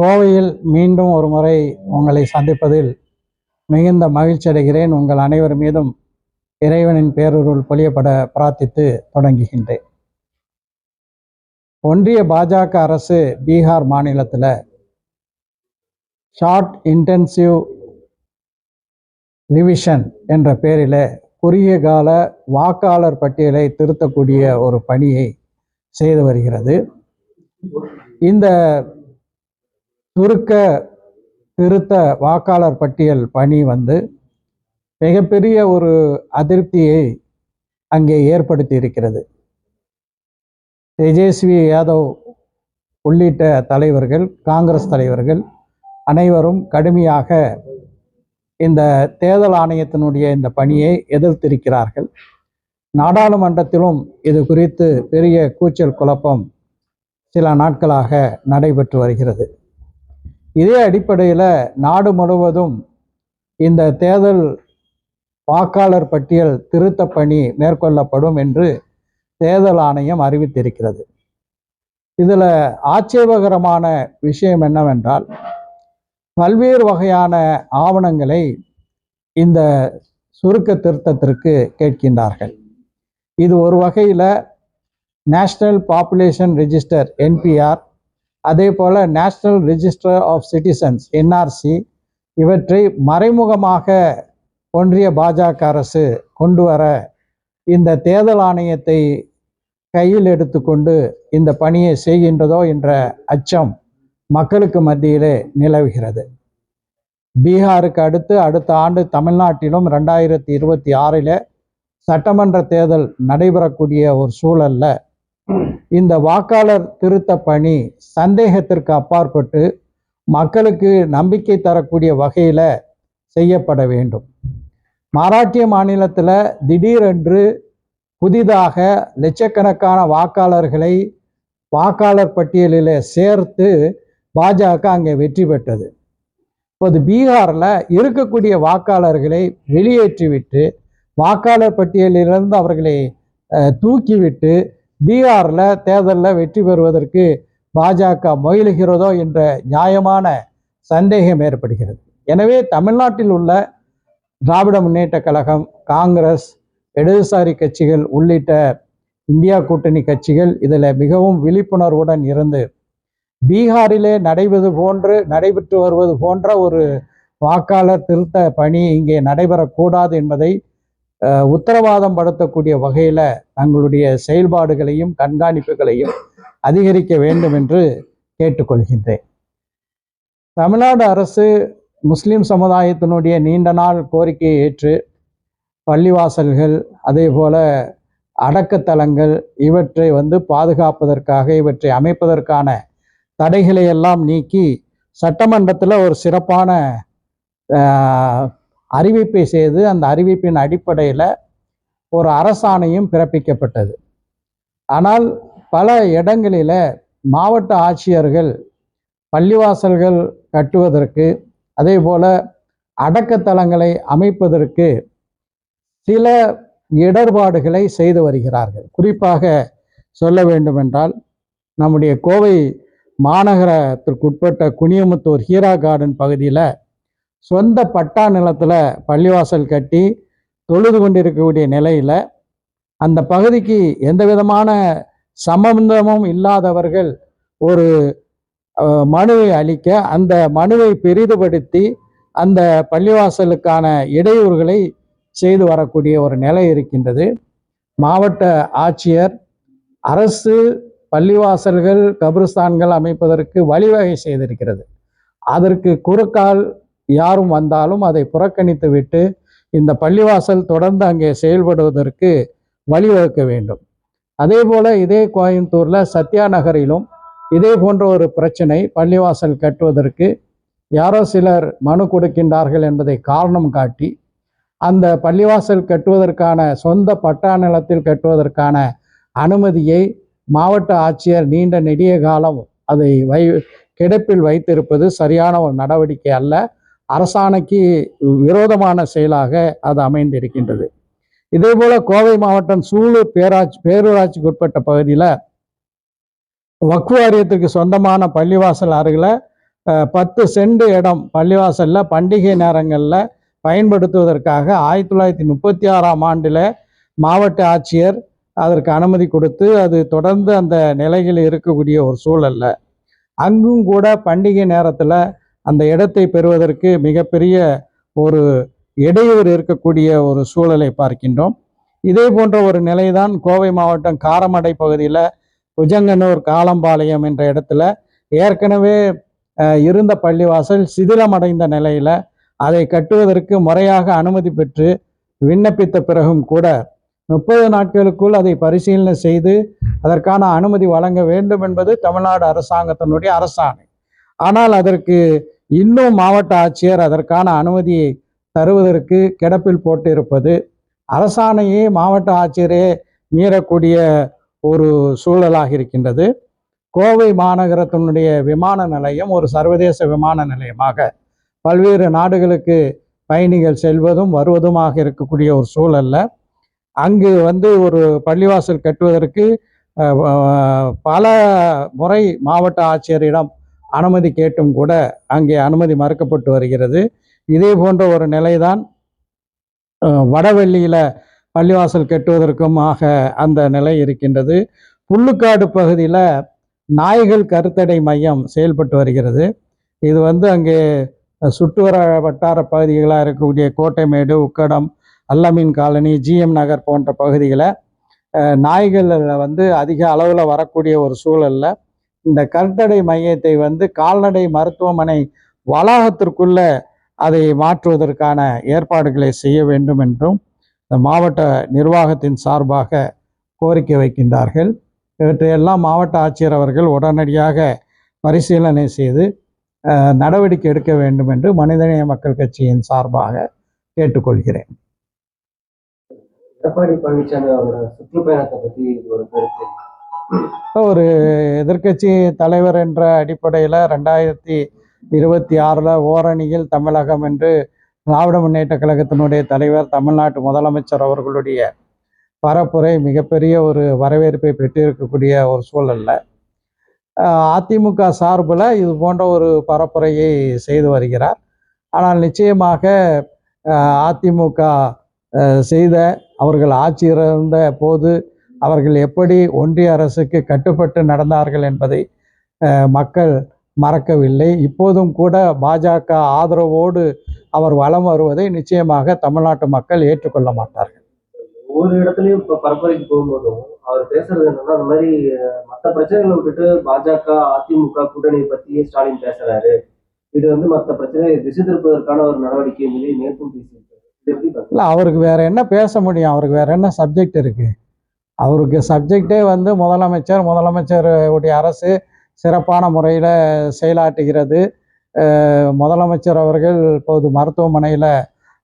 கோவையில் மீண்டும் ஒரு முறை உங்களை சந்திப்பதில் மிகுந்த மகிழ்ச்சி அடைகிறேன். உங்கள் அனைவர் மீதும் இறைவனின் பேரருள் பொழியப்பட பிரார்த்தித்து தொடங்குகின்றேன். ஒன்றிய பாஜக அரசு பீகார் மாநிலத்தில் ஷார்ட் இன்டென்சிவ் ரிவிஷன் என்ற பெயரில் குறுகிய கால வாக்காளர் பட்டியலை திருத்தக்கூடிய ஒரு பணியை செய்து வருகிறது. இந்த சுருக்க திருத்த வாக்காளர் பட்டியல் பணி வந்து மிகப்பெரிய ஒரு அதிருப்தியை அங்கே ஏற்படுத்தி இருக்கிறது தேஜஸ்வி யாதவ் உள்ளிட்ட தலைவர்கள் காங்கிரஸ் தலைவர்கள் அனைவரும் கடுமையாக இந்த தேர்தல் ஆணையத்தினுடைய இந்த பணியை எதிர்த்திருக்கிறார்கள். நாடாளுமன்றத்திலும் இது குறித்து பெரிய கூச்சல் குழப்பம் சில நாட்களாக நடைபெற்று வருகிறது. இதே அடிப்படையில் நாடு முழுவதும் இந்த தேர்தல் வாக்காளர் பட்டியல் திருத்த பணி மேற்கொள்ளப்படும் என்று தேர்தல் ஆணையம் அறிவித்திருக்கிறது. இதில் ஆட்சேபகரமான விஷயம் என்னவென்றால் பல்வேறு வகையான ஆவணங்களை இந்த சுருக்க திருத்தத்திற்கு கேட்கின்றார்கள். இது ஒரு வகையில் நேஷ்னல் பாப்புலேஷன் ரிஜிஸ்டர் என்பிஆர் அதே போல் national register of citizens NRC இவற்றை மறைமுகமாக ஒன்றிய பாஜக அரசு கொண்டு வர இந்த தேர்தல் ஆணையத்தை கையில் எடுத்துக்கொண்டு இந்த பணியை செய்கின்றதோ என்ற அச்சம் மக்களுக்கு மத்தியிலே நிலவுகிறது. பீகாருக்கு அடுத்து அடுத்த ஆண்டு தமிழ்நாட்டிலும் ரெண்டாயிரத்தி இருபத்தி ஆறில் சட்டமன்ற தேர்தல் நடைபெறக்கூடிய ஒரு சூழல்ல இந்த வாக்காளர் திருத்த பணி சந்தேகத்திற்கு அப்பாற்பட்டு மக்களுக்கு நம்பிக்கை தரக்கூடிய வகையில் செய்யப்பட வேண்டும். மராட்டிய மாநிலத்தில் திடீரென்று புதிதாக லட்சக்கணக்கான வாக்காளர்களை வாக்காளர் பட்டியலில் சேர்த்து பாஜக அங்கே வெற்றி பெற்றது. இப்போது பீகாரில் இருக்கக்கூடிய வாக்காளர்களை வெளியேற்றிவிட்டு வாக்காளர் பட்டியலிலிருந்து அவர்களை தூக்கிவிட்டு பீகாரில் தேர்தலில் வெற்றி பெறுவதற்கு பாஜக முயலுகிறதோ என்ற நியாயமான சந்தேகம் ஏற்படுகிறது. எனவே தமிழ்நாட்டில் உள்ள திராவிட முன்னேற்ற கழகம் காங்கிரஸ் இடதுசாரி கட்சிகள் உள்ளிட்ட இந்தியா கூட்டணி கட்சிகள் இதில் மிகவும் விழிப்புணர்வுடன் இருந்து பீகாரிலே நடைபெறுவது போன்று நடைபெற்று வருவது போன்ற ஒரு வாக்காளர் திருத்த பணி இங்கே நடைபெறக்கூடாது என்பதை உத்தரவாதம் படுத்தக்கூடிய வகையில் தங்களுடைய செயல்பாடுகளையும் கண்காணிப்புகளையும் அதிகரிக்க வேண்டும் என்று கேட்டுக்கொள்கின்றேன். தமிழ்நாடு அரசு முஸ்லிம் சமுதாயத்தினுடைய நீண்ட நாள் கோரிக்கையை ஏற்று பள்ளிவாசல்கள் அதே போல அடக்கத்தலங்கள் இவற்றை வந்து பாதுகாப்பதற்காக இவற்றை அமைப்பதற்கான தடைகளை எல்லாம் நீக்கி சட்டமன்றத்தில் ஒரு சிறப்பான அறிவிப்பை செய்து அந்த அறிவிப்பின் அடிப்படையில் ஒரு அரசாணையும் பிறப்பிக்கப்பட்டது. ஆனால் பல இடங்களில் மாவட்ட ஆட்சியர்கள் பள்ளிவாசல்கள் கட்டுவதற்கு அதே போல் அடக்கத்தலங்களை அமைப்பதற்கு சில இடர்பாடுகளை செய்து வருகிறார்கள். குறிப்பாக சொல்ல வேண்டுமென்றால் நம்முடைய கோவை மாநகரத்திற்குட்பட்ட குனியமுத்தூர் ஹீரா கார்டன் பகுதியில் சொந்த பட்டா நிலத்தில் பள்ளிவாசல் கட்டி தொழுது கொண்டிருக்கக்கூடிய நிலையில் அந்த பகுதிக்கு எந்த விதமான சம்பந்தமும் இல்லாதவர்கள் ஒரு மனுவை அளிக்க அந்த மனுவை பெரிதுபடுத்தி அந்த பள்ளிவாசலுக்கான இடையூறுகளை செய்து வரக்கூடிய ஒரு நிலை இருக்கின்றது. மாவட்ட ஆட்சியர் அரசு பள்ளிவாசல்கள் கபிரஸ்தான்கள் அமைப்பதற்கு வழிவகை செய்திருக்கிறது. அதற்கு குறுக்கால் யாரும் வந்தாலும் அதை புறக்கணித்து விட்டு இந்த பள்ளிவாசல் தொடர்ந்து அங்கே செயல்படுவதற்கு வழிவகுக்க வேண்டும். அதே போல் இதே கோயம்புத்தூரில் சத்யா நகரிலும் இதே போன்ற ஒரு பிரச்சனை பள்ளிவாசல் கட்டுவதற்கு யாரோ சிலர் மனு கொடுக்கின்றார்கள் என்பதை காரணம் காட்டி அந்த பள்ளிவாசல் கட்டுவதற்கான சொந்த பட்டா நிலத்தில் கட்டுவதற்கான அனுமதியை மாவட்ட ஆட்சியர் நீண்ட நெடிய காலம் அதை வை கிடப்பில் வைத்திருப்பது சரியான ஒரு நடவடிக்கை அல்ல. அரசாணைக்கு விரோதமான செயலாக அது அமைந்திருக்கின்றது. இதே போல கோவை மாவட்டம் சூலூர் பேராட்சி பேரூராட்சிக்கு உட்பட்ட பகுதியில் வக்கு வாரியத்திற்கு சொந்தமான பள்ளிவாசல் அருகில் பத்து சென்ட் இடம் பள்ளிவாசலில் பண்டிகை நேரங்களில் பயன்படுத்துவதற்காக ஆயிரத்தி தொள்ளாயிரத்தி முப்பத்தி ஆறாம் ஆண்டில் மாவட்ட ஆட்சியர் அதற்கு அனுமதி கொடுத்து அது தொடர்ந்து அந்த நிலையில் இருக்கக்கூடிய ஒரு சூழலில். அங்கும் கூட பண்டிகை நேரத்தில் அந்த இடத்தை பெறுவதற்கு மிகப்பெரிய ஒரு இடையூறு இருக்கக்கூடிய ஒரு சூழலை பார்க்கின்றோம். இதே போன்ற ஒரு நிலைதான் கோவை மாவட்டம் காரமடை பகுதியில் புஜங்கனூர் காலம்பாளையம் என்ற இடத்துல ஏற்கனவே இருந்த பள்ளிவாசல் சிதிலமடைந்த நிலையில் அதை கட்டுவதற்கு முறையாக அனுமதி பெற்று விண்ணப்பித்த பிறகும் கூட முப்பது நாட்களுக்குள் அதை பரிசீலனை செய்து அதற்கான அனுமதி வழங்க வேண்டும் என்பது தமிழ்நாடு அரசாங்கத்தினுடைய அரசாணை. ஆனால் அதற்கு இன்னும் மாவட்ட ஆட்சியர் அதற்கான அனுமதியை தருவதற்கு கிடப்பில் போட்டிருப்பது. அரசாணையே மாவட்ட ஆட்சியரே மீறக்கூடிய ஒரு சூழலாக இருக்கின்றது. கோவை மாநகரத்தினுடைய விமான நிலையம் ஒரு சர்வதேச விமான நிலையமாக பல்வேறு நாடுகளுக்கு பயணிகள் செல்வதும் வருவதுமாக இருக்கக்கூடிய ஒரு சூழல்ல. அங்கு வந்து ஒரு பள்ளிவாசல் கட்டுவதற்கு பல முறை மாவட்ட ஆட்சியரிடம் அனுமதி கேட்டும் கூட அங்கே அனுமதி மறுக்கப்பட்டு வருகிறது. இதே போன்ற ஒரு நிலைதான் வடவெள்ளியில் பள்ளிவாசல் கெட்டுவதற்குமாக அந்த நிலை இருக்கின்றது. புல்லுக்காடு பகுதியில் நாய்கள் கருத்தடை மையம் செயல்பட்டு வருகிறது. இது வந்து அங்கே சுற்றுவர வட்டார பகுதிகளாக இருக்கக்கூடிய கோட்டைமேடு உக்கடம் அல்லமீன் காலனி ஜிஎம் நகர் போன்ற பகுதிகளை நாய்களில் வந்து அதிக அளவில் வரக்கூடிய ஒரு சூழல்ல இந்த கருத்தடை மையத்தை வந்து கால்நடை மருத்துவமனை வளாகத்திற்குள்ள அதை மாற்றுவதற்கான ஏற்பாடுகளை செய்ய வேண்டும் என்றும் இந்த மாவட்ட நிர்வாகத்தின் சார்பாக கோரிக்கை வைக்கின்றார்கள். இவற்றையெல்லாம் மாவட்ட ஆட்சியர் அவர்கள் உடனடியாக பரிசீலனை செய்து நடவடிக்கை எடுக்க வேண்டும் என்று மனிதநேய மக்கள் கட்சியின் சார்பாக கேட்டுக்கொள்கிறேன். எடப்பாடி பழனிசாமி அவரோட சுற்றுப்பயணத்தை பற்றி ஒரு கருத்து. ஒரு எதிர்க்கட்சி தலைவர் என்ற அடிப்படையில் ரெண்டாயிரத்தி இருபத்தி ஆறில் ஓரணியில் தமிழகம் என்று திராவிட முன்னேற்ற கழகத்தினுடைய தலைவர் தமிழ்நாட்டு முதலமைச்சர் அவர்களுடைய பரப்புரை மிகப்பெரிய ஒரு வரவேற்பை பெற்றிருக்கக்கூடிய ஒரு சூழல்ல. அதிமுக சார்பில் இது போன்ற ஒரு பரப்புரையை செய்து வருகிறார். ஆனால் நிச்சயமாக அதிமுக செய்த அவர்கள் ஆட்சியில் இருந்த போது அவர்கள் எப்படி ஒன்றிய அரசுக்கு கட்டுப்பட்டு நடந்தார்கள் என்பதை மக்கள் மறக்கவில்லை. இப்போதும் கூட பாஜக ஆதரவோடு அவர் வலம் வருவதை நிச்சயமாக தமிழ்நாட்டு மக்கள் ஏற்றுக்கொள்ள மாட்டார்கள். ஒவ்வொரு இடத்துலயும் இப்ப பரப்புரைக்கு போகும்போதும் அவர் பேசுறது என்னன்னா அந்த மாதிரி மத்த பிரச்சனைகளை விட்டுட்டு பாஜக அதிமுக கூட்டணி பத்தி ஸ்டாலின் பேசுறாரு. இது வந்து மத்த பிரச்சனையை திசை திருப்பதற்கான ஒரு நடவடிக்கை நேற்றும் பேசியிருக்காரு? இல்லை அவருக்கு வேற என்ன பேச முடியும்? அவருக்கு வேற என்ன சப்ஜெக்ட் இருக்கு? அவருக்கு சப்ஜெக்டே வந்து முதலமைச்சர் முதலமைச்சர் உடைய அரசு சிறப்பான முறையில் செயலாற்றுகிறது. முதலமைச்சர் அவர்கள் இப்போது மருத்துவமனையில்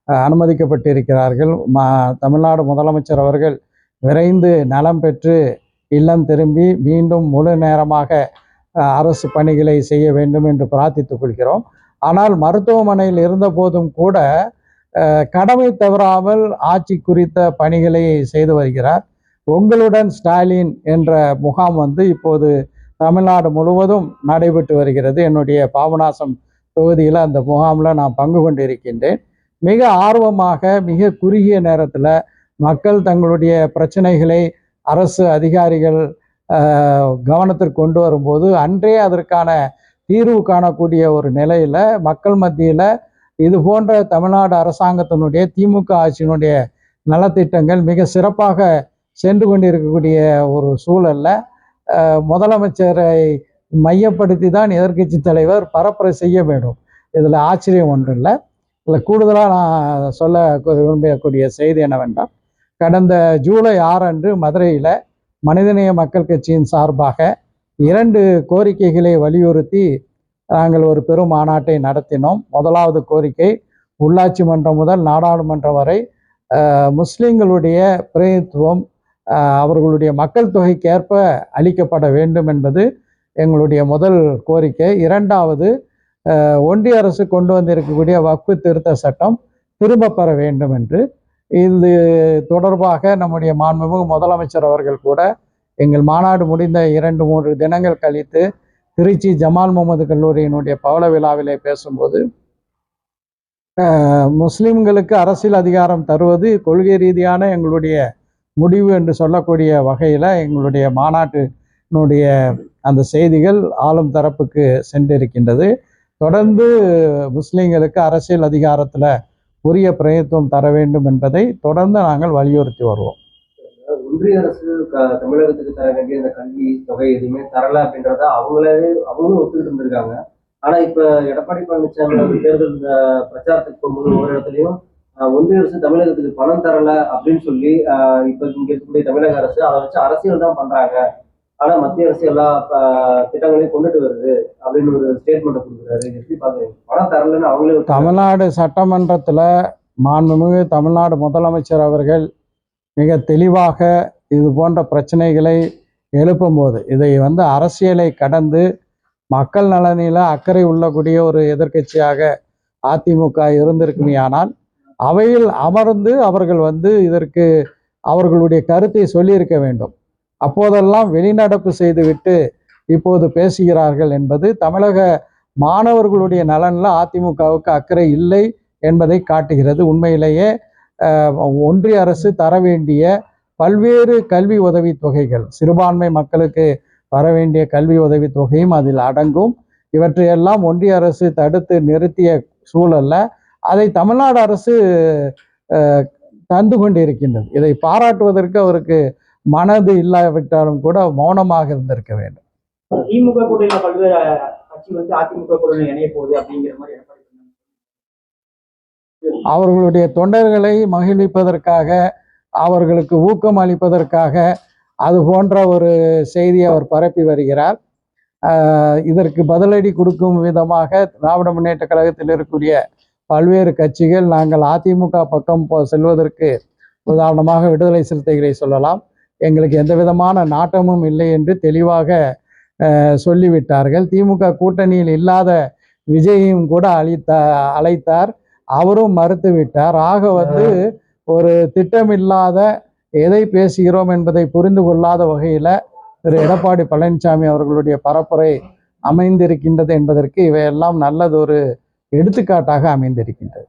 அனுமதிக்கப்பட்டிருக்கிறார்கள். மா தமிழ்நாடு முதலமைச்சர் அவர்கள் விரைந்து நலம் பெற்று இல்லம் திரும்பி மீண்டும் முழு நேரமாக அரசு பணிகளை செய்ய வேண்டும் என்று பிரார்த்தித்துக் கொள்கிறோம். ஆனால் மருத்துவமனையில் இருந்தபோதும் கூட கடமை தவறாமல் ஆட்சி குறித்த பணிகளை செய்து வருகிறார். உங்களுடன் ஸ்டாலின் என்ற முகாம் வந்து இப்போது தமிழ்நாடு முழுவதும் நடைபெற்று வருகிறது. என்னுடைய பாபநாசம் தொகுதியில் அந்த முகாமில் நான் பங்கு கொண்டிருக்கின்றேன். மிக ஆர்வமாக மிக குறுகிய நேரத்தில் மக்கள் தங்களுடைய பிரச்சனைகளை அரசு அதிகாரிகள் கவனத்திற்கு கொண்டு வரும்போது அன்றே அதற்கான தீர்வு காணக்கூடிய ஒரு நிலையில் மக்கள் மத்தியில் இது போன்ற தமிழ்நாடு அரசாங்கத்தினுடைய திமுக ஆட்சியினுடைய நலத்திட்டங்கள் மிக சிறப்பாக சென்று கொண்டிருக்கக்கூடிய ஒரு சூழலில் முதலமைச்சரை மையப்படுத்தி தான் எதிர்க்கட்சி தலைவர் பரப்புரை செய்ய வேண்டும். இதில் ஆச்சரியம் ஒன்றும் இல்லை இதில் கூடுதலாக நான் சொல்ல விரும்பக்கூடிய செய்தி என்னவென்றால் கடந்த ஜூலை ஆறு அன்று மதுரையில் மனிதநேய மக்கள் கட்சியின் சார்பாக இரண்டு கோரிக்கைகளை வலியுறுத்தி நாங்கள் ஒரு பெரும் மாநாட்டை நடத்தினோம். முதலாவது கோரிக்கை உள்ளாட்சி மன்றம் முதல் நாடாளுமன்றம் வரை முஸ்லீம்களுடைய முஸ்லிம்களுடைய பிரதிநிதித்துவம் அவர்களுடைய மக்கள் தொகைக்கேற்ப அளிக்கப்பட வேண்டும் என்பது எங்களுடைய முதல் கோரிக்கை. இரண்டாவது ஒன்றிய அரசு கொண்டு வந்திருக்கக்கூடிய வக்ஃபு திருத்த சட்டம் திரும்ப பெற வேண்டும் என்று. இது தொடர்பாக நம்முடைய மாண்புமிகு முதலமைச்சர் அவர்கள் கூட எங்கள் மாநாடு முடிந்த இரண்டு மூன்று தினங்கள் கழித்து திருச்சி ஜமால் முகமது கல்லூரியினுடைய பவள விழாவிலே பேசும்போது முஸ்லிம்களுக்கு அரசியல் அதிகாரம் தருவது கொள்கை ரீதியான எங்களுடைய முடிவு என்று சொல்லக்கூடிய வகையில் எங்களுடைய மாநாட்டினுடைய அந்த செய்திகள் ஆளும் தரப்புக்கு சென்றிருக்கின்றது. தொடர்ந்து முஸ்லீம்களுக்கு அரசியல் அதிகாரத்தில் உரிய பிரயத்துவம் தர வேண்டும் என்பதை தொடர்ந்து நாங்கள் வலியுறுத்தி வருவோம். ஒன்றிய அரசு தமிழகத்துக்கு தர வேண்டிய இந்த கல்வி தொகை எதுவுமே தரல அப்படின்றத அவங்களே அவங்களும் ஒத்துக்கிட்டு இருந்திருக்காங்க. ஆனா இப்ப எடப்பாடி பழனிசாமி தேர்தல் பிரச்சாரத்துக்கு போகும்போது ஒரு இடத்துலயும் ஒன்றிய அரசு தமிழகத்துக்கு பணம் தரல அப்படின்னு சொல்லி இப்ப இங்க இருக்கக்கூடிய தமிழக அரசு அதை வச்சு அரசியல் தான் பண்றாங்க. ஆனா மத்திய அரசு எல்லா திட்டங்களையும் கொண்டுட்டு வருது அப்படின்னு ஒரு ஸ்டேட்மெண்ட் கொடுக்குறாரு. எப்படி பாக்குறீங்க? பணம் தரலன்னு அவங்களே தமிழ்நாடு சட்டமன்றத்துல மாண்புமிகு தமிழ்நாடு முதலமைச்சர் அவர்கள் மிக தெளிவாக இது போன்ற பிரச்சனைகளை எழுப்பும்போது இதை வந்து அரசியலை கடந்து மக்கள் நலனில் அக்கறை உள்ளக்கூடிய ஒரு எதிர்கட்சியாக அதிமுக இருந்திருக்குமே ஆனால் அவையில் அமர்ந்து அவர்கள் வந்து இதற்கு அவர்களுடைய கருத்தை சொல்லியிருக்க வேண்டும். அப்போதெல்லாம் வெளிநடப்பு செய்துவிட்டு இப்போது பேசுகிறார்கள் என்பது தமிழக மாணவர்களுடைய நலனில் அதிமுகவுக்கு அக்கறை இல்லை என்பதை காட்டுகிறது. உண்மையிலேயே ஒன்றிய அரசு தர வேண்டிய பல்வேறு கல்வி உதவித் தொகைகள் சிறுபான்மை மக்களுக்கு வர வேண்டிய கல்வி உதவி தொகையும் அதில் அடங்கும். இவற்றையெல்லாம் ஒன்றிய அரசு தடுத்து நிறுத்திய சூழல்ல அதை தமிழ்நாடு அரசு தந்து கொண்டிருக்கின்றது. இதை பாராட்டுவதற்கு அவருக்கு மனது இல்லாவிட்டாலும் கூட மௌனமாக இருந்திருக்க வேண்டும். திமுக கூட்டணியில பல்வேறு கட்சி வந்து அதிமுக கூட்டணி இணைய போகுது அப்படிங்கிற மாதிரி எடப்பாடி சொன்னாங்க. அவர்களுடைய தொண்டர்களை மகிழ்விப்பதற்காக அவர்களுக்கு ஊக்கம் அளிப்பதற்காக அது போன்ற ஒரு செய்தியை அவர் பரப்பி வருகிறார். ஆஹ் இதற்கு பதிலடி கொடுக்கும் விதமாக திராவிட முன்னேற்ற கழகத்தில் இருக்கக்கூடிய பல்வேறு கட்சிகள் நாங்கள் அதிமுக பக்கம் போ செல்வதற்கு உதாரணமாக விடுதலை சிறுத்தைகளை சொல்லலாம். எங்களுக்கு எந்த விதமான நாட்டமும் இல்லை என்று தெளிவாக சொல்லிவிட்டார்கள். திமுக கூட்டணியில் இல்லாத விஜயையும் கூட அழித்த அழைத்தார். அவரும் மறுத்து விட்டார் ஆக வந்து ஒரு திட்டமில்லாத எதை பேசுகிறோம் என்பதை புரிந்து கொள்ளாத வகையில் திரு. எடப்பாடி பழனிசாமி அவர்களுடைய பரப்புரை அமைந்திருக்கின்றது என்பதற்கு இவையெல்லாம் நல்லதொரு எடுத்துக்காட்டாக அமைந்திருக்கின்றது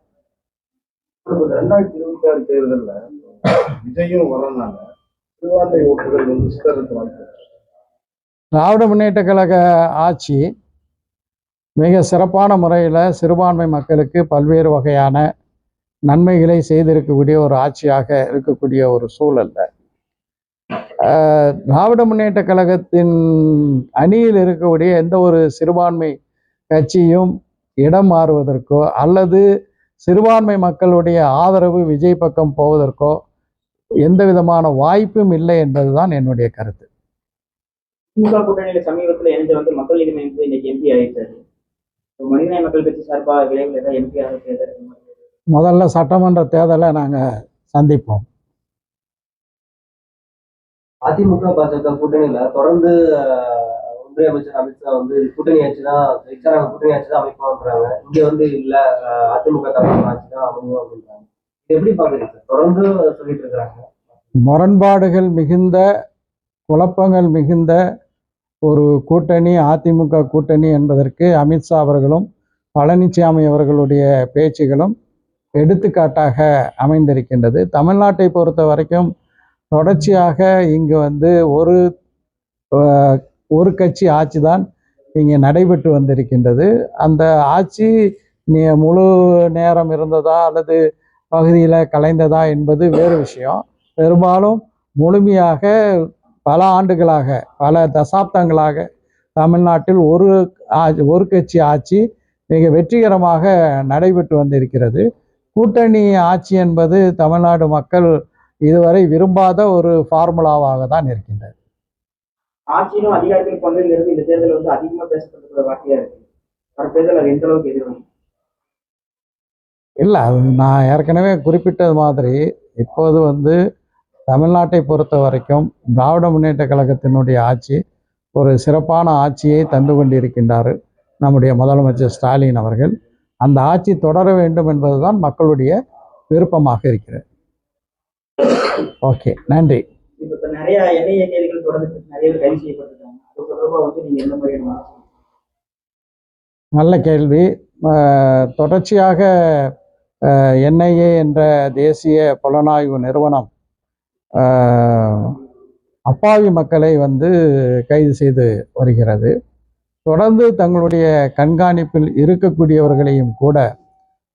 ரெண்டாயிரத்தி இருபத்தி ஆறு தேர்தல்ல விஜயும் வரனால சிறுபான்மை ஓட்டுகள் வந்து சிதறதுக்கு வாய்ப்பு இருக்கு. திராவிட முன்னேற்ற கழக ஆட்சி மிக சிறப்பான முறையில் சிறுபான்மை மக்களுக்கு பல்வேறு வகையான நன்மைகளை செய்திருக்கக்கூடிய ஒரு ஆட்சியாக இருக்கக்கூடிய ஒரு சூழல்ல திராவிட முன்னேற்ற கழகத்தின் அணியில் இருக்கக்கூடிய எந்த ஒரு சிறுபான்மை கட்சியும் இடம் மாறுவதற்கோ அல்லது சிறுபான்மை மக்களுடைய ஆதரவு விஜய் பக்கம் போவதற்கோ எந்த விதமான வாய்ப்பும் இல்லை என்பதுதான் என்னுடைய கருத்து. திமுக கூட்டணியில சமீபத்துல இணைஞ்ச வந்து மக்கள் நீதி மையம் இன்னைக்கு எம்பி ஆயிட்டாரு. இப்ப மனிதநேய மக்கள் கட்சி சார்பா விரைவில் ஏதாவது எம்பி ஆக முதல்ல சட்டமன்ற தேர்தலை நாங்கள் சந்திப்போம். அதிமுக பாஜக கூட்டணியில தொடர்ந்து அஹ், அமைச்சர் அமித்ஷா வந்து கூட்டணி ஆட்சி தான் ஜெயிச்சா நாங்க கூட்டணி ஆட்சி தான் அமைப்போம்ன்றாங்க இங்க வந்து இல்ல அதிமுக தலைவர் ஆட்சி தான் அமையும் அப்படின்றாங்க. இது எப்படி பாக்குறீங்க சார்? தொடர்ந்து சொல்லிட்டு இருக்கிறாங்க. முரண்பாடுகள் மிகுந்த குழப்பங்கள் மிகுந்த ஒரு கூட்டணி அதிமுக கூட்டணி என்பதற்கு அமித்ஷா அவர்களும் பழனிசாமி அவர்களுடைய பேச்சுகளும் எடுத்துக்காட்டாக அமைந்திருக்கின்றது. தமிழ்நாட்டை பொறுத்த வரைக்கும் தொடர்ச்சியாக இங்கு வந்து ஒரு ஒரு கட்சி ஆட்சி தான் இங்கே நடைபெற்று வந்திருக்கின்றது. அந்த ஆட்சி நீ முழு நேரம் இருந்ததா அல்லது பகுதியில் கலைந்ததா என்பது வேறு விஷயம். பெரும்பாலும் முழுமையாக பல ஆண்டுகளாக பல தசாப்தங்களாக தமிழ்நாட்டில் ஒரு ஆ- ஒரு கட்சி ஆட்சி மிக வெற்றிகரமாக நடைபெற்று வந்திருக்கிறது. கூட்டணி ஆட்சி என்பது தமிழ்நாடு மக்கள் இதுவரை விரும்பாத ஒரு ஃபார்முலாவாக தான் இருக்கின்றது. ஆட்சியிலும் அதிகாரத்தில் பங்குங்கிறது இந்த தேர்தல் வந்து அதிகமா பேசப்பட்ட வார்த்தையா இருக்கு. வர தேர்தல் அது எந்த அளவுக்கு எதிர்வரும் இல்லை நான் ஏற்கனவே குறிப்பிட்டது மாதிரி இப்போது வந்து தமிழ்நாட்டை பொறுத்த வரைக்கும் திராவிட முன்னேற்ற கழகத்தினுடைய ஆட்சி ஒரு சிறப்பான ஆட்சியை தந்து கொண்டிருக்கின்றார் நம்முடைய முதலமைச்சர் ஸ்டாலின் அவர்கள். அந்த ஆட்சி தொடர வேண்டும் என்பதுதான் மக்களுடைய விருப்பமாக இருக்கிறது. ஓகே நன்றி. நிறைய எண்ணெய் கைதிகள் தொடர்ந்து நிறைய பேர் கைது செய்யப்பட்டிருக்காங்க. அது தொடர்பாக வந்து நீங்க எந்த மாதிரியான நல்ல கேள்வி. தொடர்ச்சியாக என்ஐஏ என்ற தேசிய புலனாய்வு நிறுவனம் அப்பாவி மக்களை வந்து கைது செய்து வருகிறது. தொடர்ந்து தங்களுடைய கண்காணிப்பில் இருக்கக்கூடியவர்களையும் கூட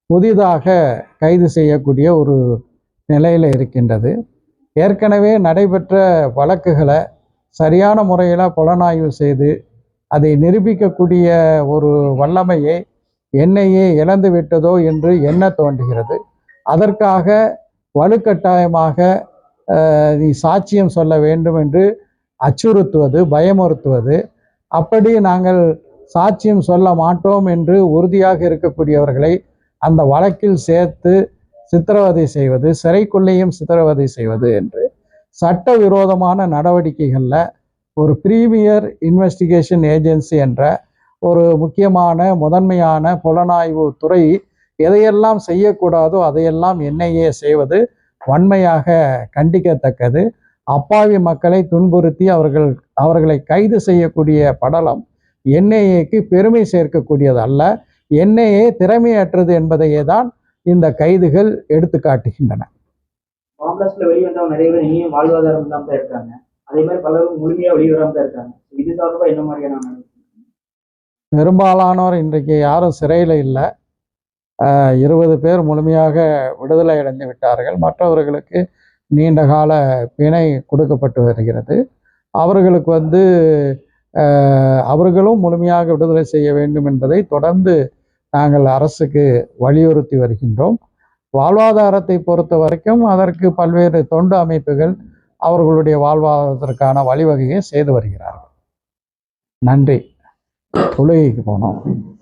புதிதாக கைது செய்யக்கூடிய ஒரு நிலையில் இருக்கின்றது. ஏற்கனவே நடைபெற்ற வழக்குகளை சரியான முறையில் புலனாய்வு செய்து அதை நிரூபிக்கக்கூடிய ஒரு வல்லமையை என்னையே இழந்து விட்டதோ என்று எண்ண தோன்றுகிறது? அதற்காக வலுக்கட்டாயமாக நீ சாட்சியம் சொல்ல வேண்டும் என்று அச்சுறுத்துவது பயமுறுத்துவது அப்படி நாங்கள் சாட்சியம் சொல்ல மாட்டோம் என்று உறுதியாக இருக்கக்கூடியவர்களை அந்த வழக்கில் சேர்த்து சித்திரவதை செய்வது சிறைக்குள்ளேயும் சித்திரவதை செய்வது என்று சட்டவிரோதமான நடவடிக்கைகளில் ஒரு பிரீமியர் இன்வெஸ்டிகேஷன் ஏஜென்சி என்ற ஒரு முக்கியமான முதன்மையான புலனாய்வு துறை எதையெல்லாம் செய்யக்கூடாதோ அதையெல்லாம் என்ஐஏ செய்வது வன்மையாக கண்டிக்கத்தக்கது. அப்பாவி மக்களை துன்புறுத்தி அவர்கள் அவர்களை கைது செய்யக்கூடிய படலம் என்ஐஏக்கு பெருமை சேர்க்கக்கூடியது அல்ல என்ஐஏ திறமையற்றது என்பதையே தான் இந்த கைதுகள் எடுத்து காட்டுகின்றன? பெரும்பாலானோர் இன்றைக்கு யாரும் சிறையில் இல்லை. இருபது பேர் முழுமையாக விடுதலை அடைந்து விட்டார்கள். மற்றவர்களுக்கு நீண்ட கால பிணை கொடுக்கப்பட்டு வருகிறது. அவர்களுக்கு வந்து அவர்களும் முழுமையாக விடுதலை செய்ய வேண்டும் என்பதை தொடர்ந்து நாங்கள் அரசுக்கு வலியுறுத்தி வருகின்றோம். வாழ்வாதாரத்தை பொறுத்த வரைக்கும் அதற்கு பல்வேறு தொண்டு அமைப்புகள் அவர்களுடைய வாழ்வாதாரத்திற்கான வழிவகையை செய்து வருகிறார்கள். நன்றி. தொழுகைக்கு போனோம்.